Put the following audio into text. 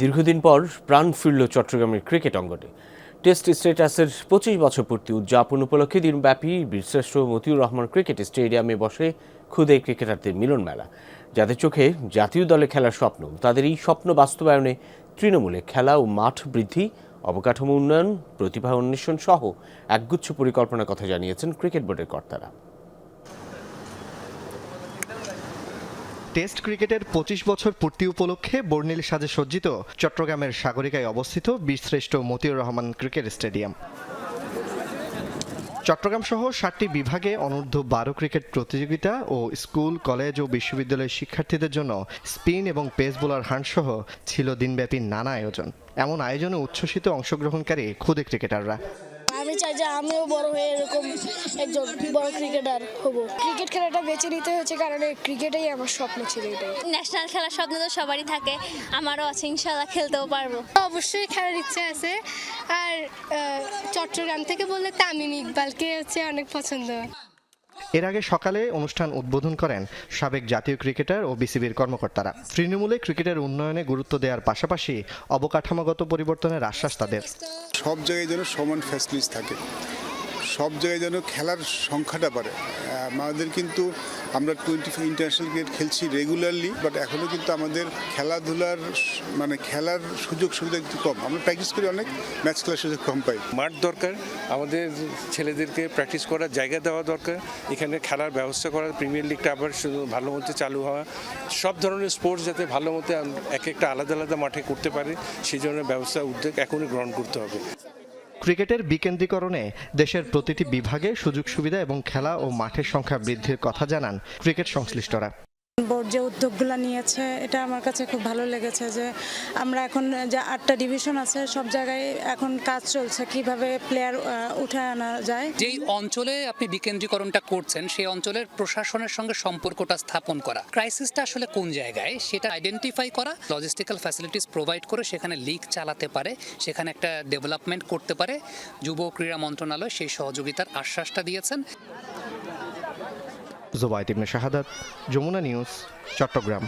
দীর্ঘদিন পর প্রাণ ফিরল চট্টগ্রামের ক্রিকেট অঙ্গনে। টেস্ট স্ট্যাটাসের পঁচিশ বছর পূর্তি উদযাপন উপলক্ষে দিনব্যাপী বীরশ্রেষ্ঠ মতিউর রহমান ক্রিকেট স্টেডিয়ামে বসে খুদে ক্রিকেটারদের মিলন মেলা। যাদের চোখে জাতীয় দলে খেলার স্বপ্ন, তাদের এই স্বপ্ন বাস্তবায়নে তৃণমূলে খেলা ও মাঠ বৃদ্ধি, অবকাঠামো উন্নয়ন, প্রতিভা অন্বেষণ সহ একগুচ্ছ পরিকল্পনার কথা জানিয়েছেন ক্রিকেট বোর্ডের কর্তারা। টেস্ট ক্রিকেটের পঁচিশ বছর পূর্তি উপলক্ষে বর্ণিল সাজে সজ্জিত চট্টগ্রামের সাগরিকায় অবস্থিত বীরশ্রেষ্ঠ মতিউর রহমান ক্রিকেট স্টেডিয়াম। চট্টগ্রাম সহ সাতটি বিভাগে অনূর্ধ্ব বারো ক্রিকেট প্রতিযোগিতা ও স্কুল, কলেজ ও বিশ্ববিদ্যালয়ের শিক্ষার্থীদের জন্য স্পিন এবং পেস বোলার হান্ট সহ ছিল দিনব্যাপী নানা আয়োজন। এমন আয়োজনে উচ্ছ্বসিত অংশগ্রহণকারী ক্ষুদে ক্রিকেটাররা। আমি চাই যে আমিও বড় হয়ে এরকম একজন বড় ক্রিকেটার হব। ক্রিকেট খেলাটা বেছে নিতে হয়েছে কারণ এই ক্রিকেটেই আমার স্বপ্ন ছিল এটাই। ন্যাশনাল খেলার স্বপ্ন তো সবারই থাকে আমারও আছে ইনশাল্লাহ খেলতেও পারব। অবশ্যই খেলার ইচ্ছে আছে। আর চট্টগ্রাম থেকে বললে তামিম ইকবালকে হচ্ছে অনেক পছন্দ। এর আগে সকালে অনুষ্ঠান উদ্বোধন করেন সাবেক জাতীয় ক্রিকেটার ও বিসিবির কর্মকর্তারা। তৃণমূলে ক্রিকেটের উন্নয়নে গুরুত্ব দেওয়ার পাশাপাশি অবকাঠামোগত পরিবর্তনের আশ্বাস তাদের। সব জায়গায় যেন সমান ফ্যাসিলিটিস থাকে। সব জায়গায় যেন খেলার সংখ্যাটা বাড়ে। আমাদের কিন্তু আমরা টোয়েন্টি ফাইভ ইন্টারন্যাশনাল ক্রিকেট খেলছি রেগুলারলি বাট এখনও কিন্তু আমাদের খেলাধুলার মানে খেলার সুযোগ সুবিধা একটু কম। আমরা প্র্যাকটিস করি অনেক ম্যাচ খেলার সুযোগ কম পাই। মাঠ দরকার, আমাদের ছেলেদেরকে প্র্যাকটিস করার জায়গা দেওয়া দরকার, এখানে খেলার ব্যবস্থা করা প্রিমিয়ার লিগটা আবার ভালো মতো চালু হওয়া, সব ধরনের স্পোর্টস যাতে ভালো মতো এক একটা আলাদা আলাদা মাঠে করতে পারে, সেই জন্য ব্যবস্থা, উদ্যোগ এখনই গ্রহণ করতে হবে। ক্রিকেটের বিকেন্দ্রীকরণে দেশের প্রতিটি বিভাগে সুযোগ সুবিধা এবং খেলা ও মাঠের সংখ্যা বৃদ্ধির কথা জানান ক্রিকেট সংশ্লিষ্টরা। বোর্ড যে উদ্যোগগুলো নিয়েছে, এটা আমার কাছে খুব ভালো লেগেছে যে আমরা এখন যে আটটা ডিভিশন আছে, সব জায়গায় এখন কাজ চলছে কীভাবে প্লেয়ার উঠে আনা যায়। যেই অঞ্চলে আপনি বিকেন্দ্রীকরণটা করছেন, সেই অঞ্চলের প্রশাসনের সঙ্গে সম্পর্কটা স্থাপন করা। ক্রাইসিসটা আসলে কোন জায়গায়? সেটা আইডেন্টিফাই করা লজিস্টিক্যাল ফ্যাসিলিটিস প্রোভাইড করে সেখানে লিগ চালাতে পারে, সেখানে একটা ডেভেলপমেন্ট করতে পারে। যুব ক্রীড়া মন্ত্রণালয় সেই সহযোগিতার আশ্বাসটা দিয়েছেন। জোবায়দ ইবনে শাহাদাত যমুনা নিউজ চট্টগ্রাম।